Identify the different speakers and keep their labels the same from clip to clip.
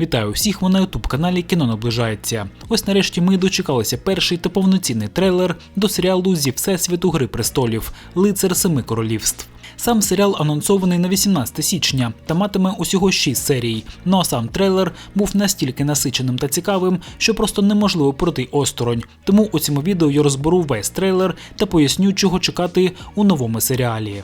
Speaker 1: Вітаю всіх ви на ютуб каналі Кіно наближається. Ось нарешті ми дочекалися перший та повноцінний трейлер до серіалу зі Всесвіту Гри престолів Лицар Семи Королівств. Сам серіал анонсований на 18 січня та матиме усього 6 серій. Ну а сам трейлер був настільки насиченим та цікавим, що просто неможливо пройти осторонь. Тому у цьому відео я розберу весь трейлер та поясню, чого чекати у новому серіалі.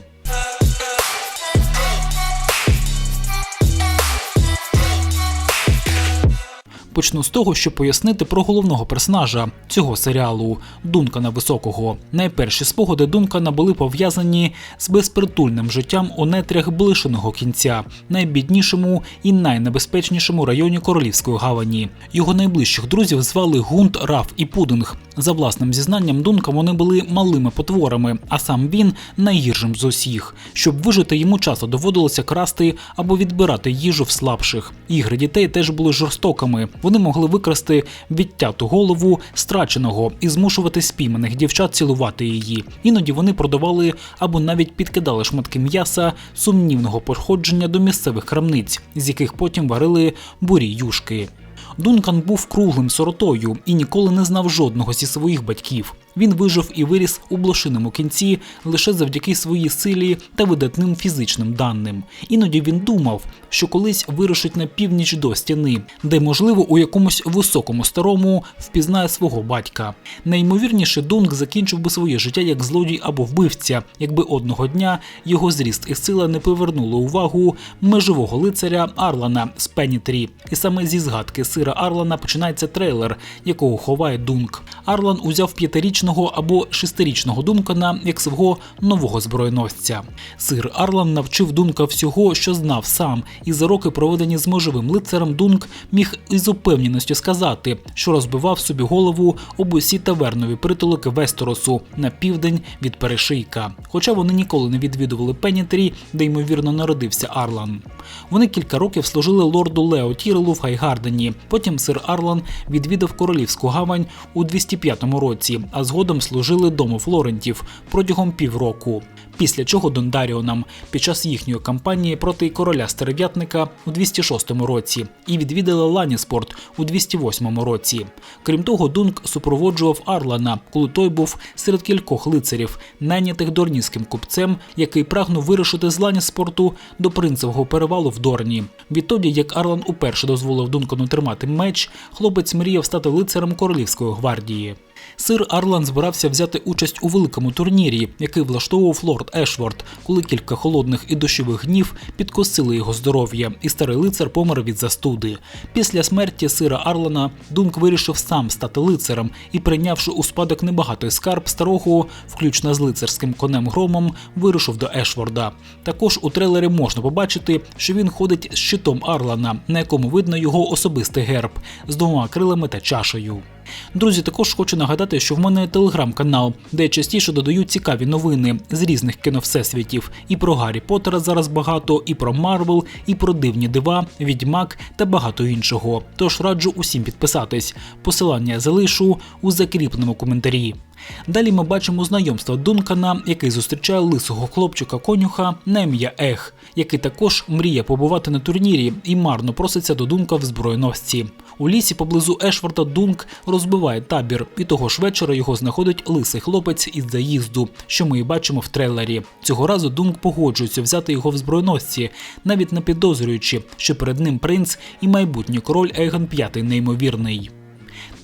Speaker 1: Почну з того, щоб пояснити про головного персонажа цього серіалу Дункана Високого. Найперші спогади Дункана були пов'язані з безпритульним життям у нетрях блишеного кінця, найбіднішому і найнебезпечнішому районі Королівської гавані. Його найближчих друзів звали Гунт, Раф і Пудинг. За власним зізнанням Дунка вони були малими потворами, а сам він найгіршим з усіх. Щоб вижити, йому часто доводилося красти або відбирати їжу в слабших. Ігри дітей теж були жорстокими. Вони могли викрасти відтяту голову страченого і змушувати спійманих дівчат цілувати її. Іноді вони продавали або навіть підкидали шматки м'яса сумнівного походження до місцевих крамниць, з яких потім варили бурі юшки. Дункан був круглим сиротою і ніколи не знав жодного зі своїх батьків. Він вижив і виріс у блошиному кінці лише завдяки своїй силі та видатним фізичним даним. Іноді він думав, що колись вирушить на північ до стіни, де, можливо, у якомусь високому старому впізнає свого батька. Найімовірніше, Дунк закінчив би своє життя як злодій або вбивця, якби одного дня його зріст і сила не повернули увагу межового лицаря Арлана з Пенітрі. І саме зі згадки сира Арлана починається трейлер, якого ховає Дунк. Арлан узяв п'ятирічного або шестирічного Дункана як свого нового збройносця. Сир Арлан навчив Дунка всього, що знав сам, і за роки, проведені з можливим лицарем, Дунк міг із упевненістю сказати, що розбивав собі голову об усі тавернові притулки Вестеросу на південь від перешийка. Хоча вони ніколи не відвідували Пенітрі, де ймовірно народився Арлан. Вони кілька років служили лорду Лео Тірелу в Хайгардені. Потім сир Арлан відвідав королівську гавань у 205 році, а згодом служили дому Флорентів протягом півроку. Після чого Дондаріонам під час їхньої кампанії проти короля Стерев'ятника у 206 році і відвідали Ланіспорт у 208 році. Крім того, Дунк супроводжував Арлана, коли той був серед кількох лицарів, найнятих дорніським купцем, який прагнув вирушити з Ланіспорту до принцевого перевалу в Дорні. Відтоді, як Арлан уперше дозволив Дункану тримати меч, хлопець мріяв стати лицарем королівської гвардії. Сир Арлан збирався взяти участь у великому турнірі, який влаштовував лорд Ешворд, коли кілька холодних і дощових днів підкосили його здоров'я, і старий лицар помер від застуди. Після смерті сира Арлана Дунк вирішив сам стати лицарем і, прийнявши у спадок небагатий скарб старого, включно з лицарським конем громом, вирушив до Ешворда. Також у трейлері можна побачити, що він ходить з щитом Арлана, на якому видно його особистий герб з двома крилами та чашею. Друзі, також хочу нагадати, що в мене телеграм-канал, де я частіше додаю цікаві новини з різних кіновсесвітів. І про Гаррі Поттера зараз багато, і про Марвел, і про дивні дива, відьмак та багато іншого. Тож раджу усім підписатись. Посилання залишу у закріпленому коментарі. Далі ми бачимо знайомство Дункана, який зустрічає лисого хлопчика конюха на ім'я Ех, який також мріє побувати на турнірі і марно проситься до Дунка в збройносці. У лісі поблизу Ешфорта Дунк розбиває табір, і того ж вечора його знаходить лисий хлопець із заїзду, що ми і бачимо в трейлері. Цього разу Дунк погоджується взяти його в збройносці, навіть не підозрюючи, що перед ним принц і майбутній король Ейгон V неймовірний.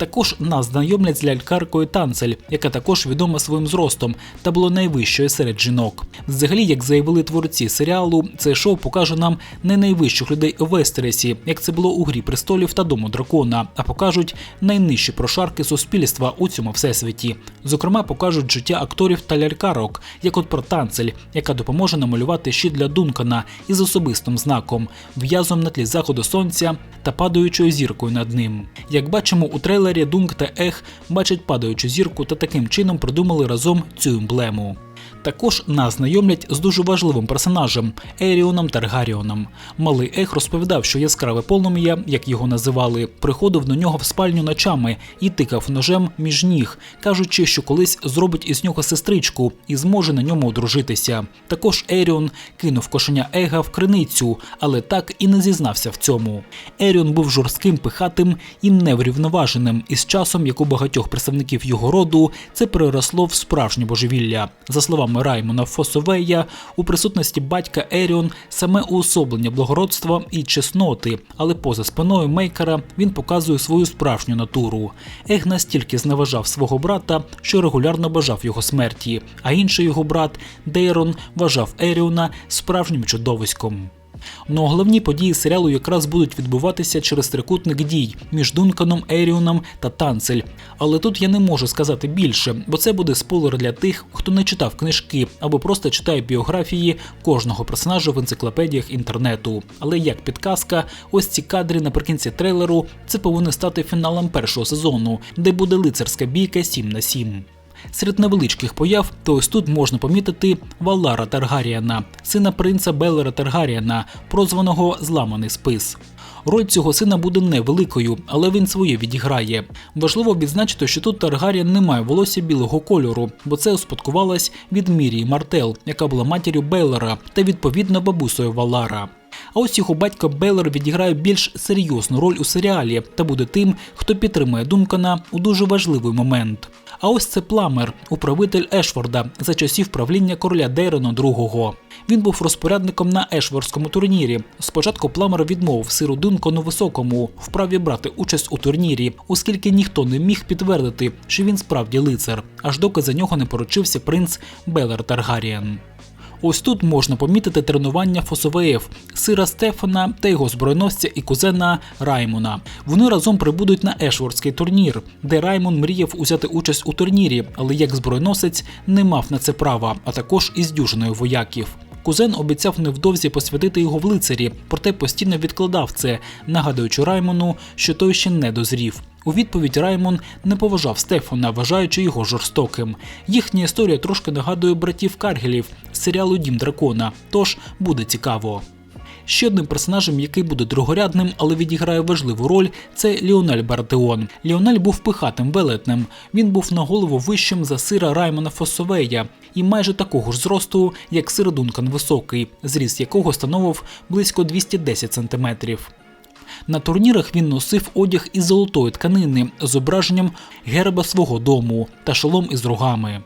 Speaker 1: Також нас знайомлять з лялькаркою Танцель, яка також відома своїм зростом та була найвищою серед жінок. Взагалі, як заявили творці серіалу, це шоу покаже нам не найвищих людей у Вестересі, як це було у Грі престолів та Дому дракона, а покажуть найнижчі прошарки суспільства у цьому всесвіті. Зокрема, покажуть життя акторів та лялькарок, як от про танцель, яка допоможе намалювати щит для Дункана із особистим знаком, в'язом на тлі заходу сонця та падаючою зіркою над ним. Як бачимо у трейлері. Дунк та Ех бачать падаючу зірку та таким чином придумали разом цю емблему. Також нас знайомлять з дуже важливим персонажем Еріоном Таргаріоном. Малий Ех розповідав, що яскраве полум'я, як його називали, приходив до нього в спальню ночами і тикав ножем між ніг, кажучи, що колись зробить із нього сестричку і зможе на ньому одружитися. Також Еріон кинув кошеня Ега в криницю, але так і не зізнався в цьому. Еріон був жорстким, пихатим і неврівноваженим, і з часом, як у багатьох представників його роду, це переросло в справжнє божевілля. За словами Раймона Фосовея, у присутності батька Еріон саме уособлення благородства і чесноти, але поза спиною Мейкера він показує свою справжню натуру. Ег настільки зневажав свого брата, що регулярно бажав його смерті, а інший його брат Дейрон вважав Еріона справжнім чудовиськом. Ну а головні події серіалу якраз будуть відбуватися через трикутник дій між Дунканом, Еріоном та Танцель. Але тут я не можу сказати більше, бо це буде спойлер для тих, хто не читав книжки або просто читає біографії кожного персонажа в енциклопедіях інтернету. Але як підказка, ось ці кадри наприкінці трейлеру це повинно стати фіналом першого сезону, де буде лицарська бійка 7 на 7. Серед невеличких появ, то ось тут можна помітити Валара Таргаріана, сина принца Белера Таргаріана, прозваного Зламаний спис. Роль цього сина буде невеликою, але він своє відіграє. Важливо відзначити, що тут Таргаріан не має волосся білого кольору, бо це успадкувалось від Мірії Мартел, яка була матір'ю Беллера та відповідно бабусею Валара. А ось його батько Беллер відіграє більш серйозну роль у серіалі та буде тим, хто підтримує Дункана у дуже важливий момент. А ось це Пламер, управитель Ешфорда за часів правління короля Дейрона II. Він був розпорядником на Ешвордському турнірі. Спочатку Пламер відмовив сиру Дункону високому в праві брати участь у турнірі, оскільки ніхто не міг підтвердити, що він справді лицар, аж доки за нього не поручився принц Белер Таргаріен. Ось тут можна помітити тренування фосовеїв сира Стефана та його збройносця і кузена Раймона. Вони разом прибудуть на Ешвордський турнір, де Раймон мріяв узяти участь у турнірі, але як збройносець не мав на це права, а також із дюжиною вояків. Кузен обіцяв невдовзі посвятити його в лицарі, проте постійно відкладав це, нагадуючи Раймону, що той ще не дозрів. У відповідь Раймон не поважав Стефана, вважаючи його жорстоким. Їхня історія трошки нагадує братів Каргелів з серіалу Дім дракона, тож буде цікаво. Ще одним персонажем, який буде другорядним, але відіграє важливу роль, це Ліонель Бартеон. Ліонель був пихатим велетнем. Він був на голову вищим за сира Раймона Фосовея і майже такого ж зросту, як сир Дункан Високий, зріст якого становив близько 210 сантиметрів. На турнірах він носив одяг із золотої тканини з зображенням герба свого дому та шолом із рогами.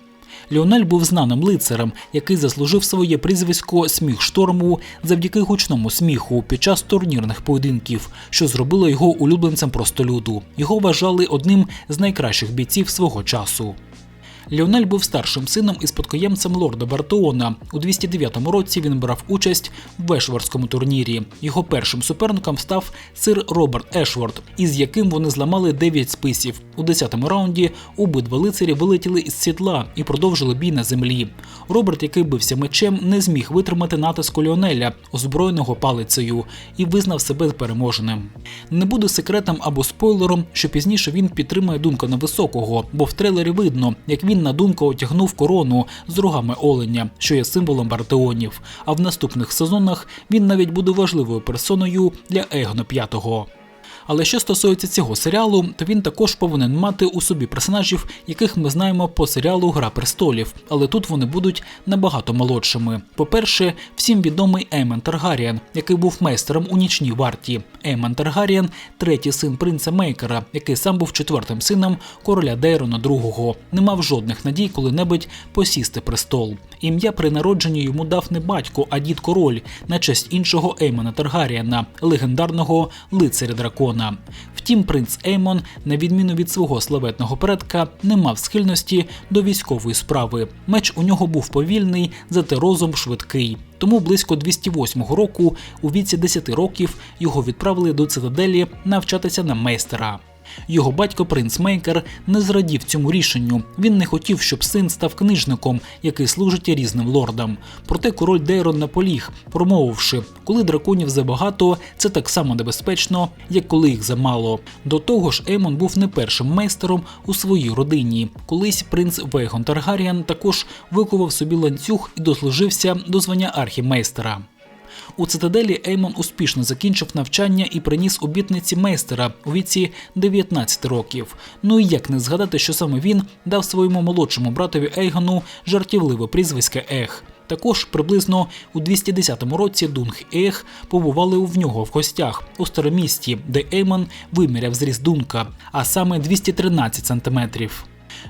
Speaker 1: Ліонель був знаним лицарем, який заслужив своє прізвисько Сміх шторму завдяки гучному сміху під час турнірних поєдинків, що зробило його улюбленцем простолюду. Його вважали одним з найкращих бійців свого часу. Ліонель був старшим сином і спадкоємцем лорда Бартеона. У 209 році він брав участь в Ешвардському турнірі. Його першим суперником став сир Роберт Ешвард, із яким вони зламали 9 списів. У 10-му раунді обидва лицарі вилетіли із сідла і продовжили бій на землі. Роберт, який бився мечем, не зміг витримати натиску Ліонеля, озброєного палицею, і визнав себе переможеним. Не буде секретом або спойлером, що пізніше він підтримує Дункана Високого, бо в трейлері видно, як він на думку отягнув корону з рогами оленя, що є символом Бартеонів. А в наступних сезонах він навіть буде важливою персоною для Егно П'ятого. Але що стосується цього серіалу, то він також повинен мати у собі персонажів, яких ми знаємо по серіалу Гра престолів, але тут вони будуть набагато молодшими. По-перше, всім відомий Еймен Таргаріан, який був майстером у нічній варті. Еймен Таргаріан – третій син принца Мейкера, який сам був четвертим сином короля Дейрона II. Не мав жодних надій коли-небудь посісти престол. Ім'я при народженні йому дав не батько, а дід король на честь іншого Еймона Таргаріана, легендарного лицаря дракона. Втім, принц Еймон, на відміну від свого славетного предка, не мав схильності до військової справи. Меч у нього був повільний, зате розум швидкий. Тому близько 208 року, у віці 10 років, його відправили до цитаделі навчатися на майстера. Його батько принц Мейкер не зрадів цьому рішенню. Він не хотів, щоб син став книжником, який служить різним лордам. Проте король Дейрон наполіг, промовивши, коли драконів забагато, це так само небезпечно, як коли їх замало. До того ж, Еймон був не першим майстером у своїй родині. Колись принц Вейгон Таргаріан також викував собі ланцюг і дослужився до звання архімейстера. У цитаделі Еймон успішно закінчив навчання і приніс обітниці майстера у віці 19 років. Ну і як не згадати, що саме він дав своєму молодшому братові Ейгону жартівливе прізвисько Ех. Також приблизно у 210 році Дунг Ех побували в нього в гостях у старомісті, де Еймон виміряв зріст Дунка, а саме 213 сантиметрів.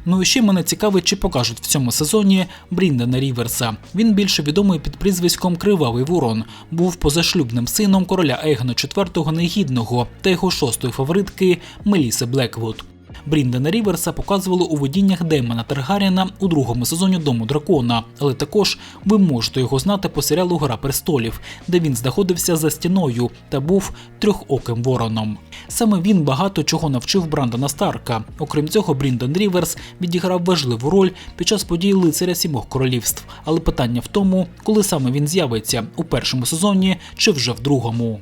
Speaker 1: Ну і ще мене цікавить, чи покажуть в цьому сезоні Бріндана Ріверса. Він більше відомий під прізвиськом Кривавий Ворон, був позашлюбним сином короля Ейгона IV Негідного та його шостої фаворитки Меліси Блеквуд. Бріндана Ріверса показували у видіннях Деймона Таргаріна у другому сезоні Дому дракона, але також ви можете його знати по серіалу Гра престолів, де він знаходився за стіною та був трьохоким вороном. Саме він багато чого навчив Брандана Старка. Окрім цього, Бріндан Ріверс відіграв важливу роль під час подій лицаря сімох королівств. Але питання в тому, коли саме він з'явиться у першому сезоні чи вже в другому.